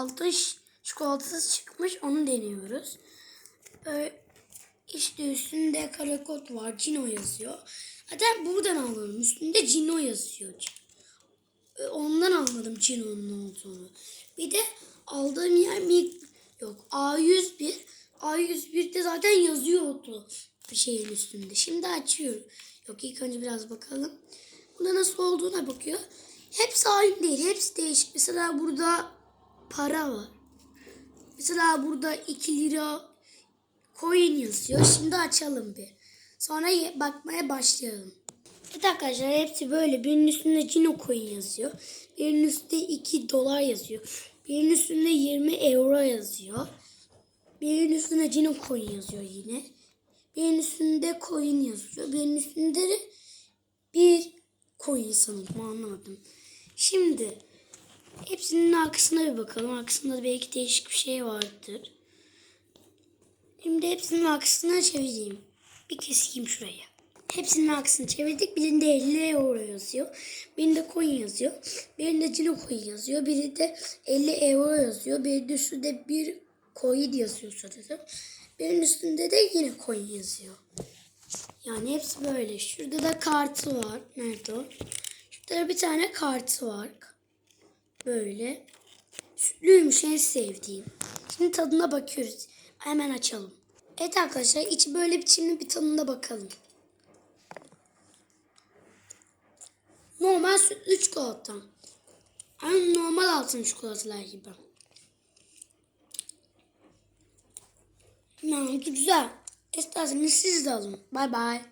altın ş- çikolatası çıkmış. Onu deniyoruz. Böyle işte üstünde karakot var. Cino yazıyor. Zaten buradan alalım. Üstünde Cino yazıyor. E, Ondan anladım Cino'nun olduğunu. Bir de aldığım yer mi yok. A101. A101'de zaten yazıyordu bir şeyin üstünde. Şimdi açıyorum. Yok ilk önce biraz bakalım. Bunda nasıl olduğuna bakıyor. Hepsi aynı değil. Hepsi değişik. Mesela burada para var. Mesela burada 2 lira coin yazıyor. Şimdi açalım bir. Sonra bakmaya başlayalım. Evet arkadaşlar hepsi böyle. Birinin üstünde Cino coin yazıyor. Birinin üstünde 2 dolar yazıyor. Birinin üstünde 20 euro yazıyor. Birinin üstünde Cino coin yazıyor yine. Birinin üstünde coin yazıyor. Birinin üstünde de bir coin sanırım anlamadım. Şimdi hepsinin arkasına bir bakalım. Arkasında da belki değişik bir şey vardır. Şimdi hepsinin arkasına çevireyim. Bir keseyim şuraya. Hepsinin arkasını çevirdik. Birinde 50 euro yazıyor. Birinde coin yazıyor. Birinde Cino coin yazıyor. Birinde 50 euro yazıyor. Birinde üstünde bir coin yazıyor sanırım. Birinin üstünde de yine coin yazıyor. Yani hepsi böyle. Şurada da kartı var. Nerede o? Şurada da bir tane kartı var. Böyle. Sütlüymüş en sevdiğim. Şimdi tadına bakıyoruz. Hemen açalım. Evet arkadaşlar içi böyle bir şimdi bir tadına bakalım. Normal sütlü çikolata. Aynı normal altın çikolatalar gibi. Yani güzel. İsterseniz siz de alın. Bay bay.